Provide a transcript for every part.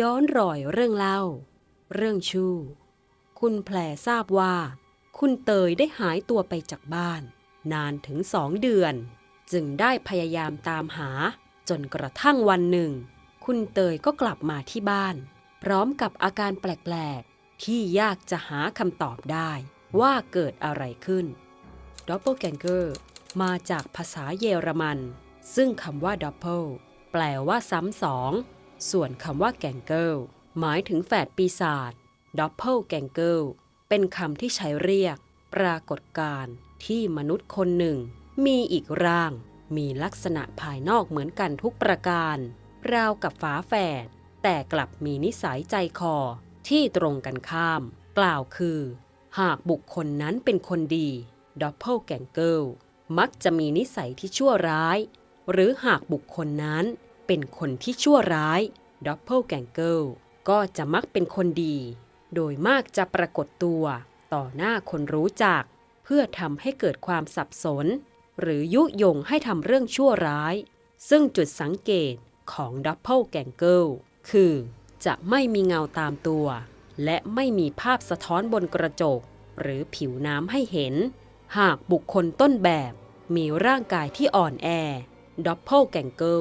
ย้อนรอยเรื่องเล่า เรื่องชู่คุณแพรทราบว่า คุณเตยได้หายตัวไปจากบ้าน นานถึงสองเดือน จึงได้พยายามตามหา จนกระทั่งวันหนึ่ง คุณเตยก็กลับมาที่บ้าน พร้อมกับอาการแปลกๆ ที่ยากจะหาคำตอบได้ ว่าเกิดอะไรขึ้น Doppelganger มาจากภาษาเยอรมัน ซึ่งคำว่า doppel แปลว่าซ้ำสอง ส่วนคำว่า ganger หมายถึงแฝดปีศาจ doppelganger เป็นคำที่ใช้เรียก ปรากฏการณ์ที่มนุษย์คนหนึ่ง มีอีกร่าง มีลักษณะภายนอกเหมือนกันทุกประการ ราวกับฝาแฝด แต่กลับมีนิสัยใจคอที่ตรงกันข้าม กล่าวคือ หากบุคคลนั้นเป็นคนดี doppelganger มักจะมีนิสัยที่ชั่วร้าย หรือหากบุคคลนั้น เป็นคนที่ชั่วร้าย doppelganger ก็จะมักเป็นคนดี โดยมากจะปรากฏตัวต่อหน้าคนรู้จัก เพื่อทำให้เกิดความสับสน หรือยุยงให้ทำเรื่องชั่วร้าย ซึ่งจุดสังเกตของ doppelganger คือจะไม่มีเงาตามตัว และไม่มีภาพสะท้อนบนกระจก หรือผิวน้ำให้เห็น หากบุคคลต้นแบบมีร่างกายที่อ่อนแอ doppelganger ก็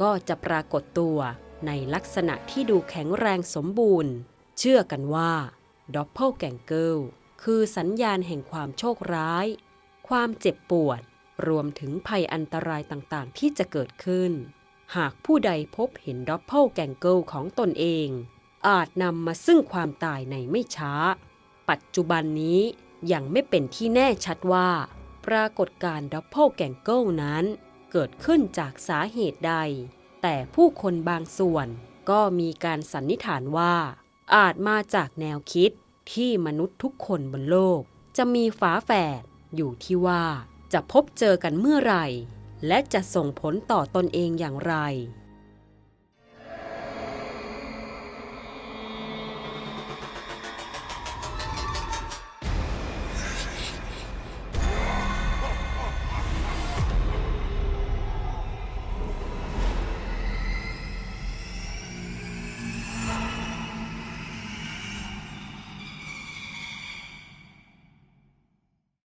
ก็จะปรากฏตัวในลักษณะที่ดูแข็งแรงสมบูรณ์ เชื่อกันว่า doppelganger คือสัญญาณแห่งความโชคร้าย ความเจ็บปวด รวมถึงภัยอันตรายต่างๆ ที่จะเกิดขึ้น หากผู้ใดพบเห็น doppelganger ของตนเอง อาจนำมาซึ่งความตายในไม่ช้า ปัจจุบันนี้ยังไม่เป็นที่แน่ชัดว่า ปรากฏการณ์ doppelganger นั้น เกิดขึ้นจากสาเหตุใด แต่ผู้คนบางส่วนก็มีการสันนิษฐานว่า อาจมาจากแนวคิดที่มนุษย์ทุกคนบนโลก จะมีฝาแฝดอยู่ที่ว่าจะพบเจอกันเมื่อไหร่ และจะส่งผลต่อตนเองอย่างไร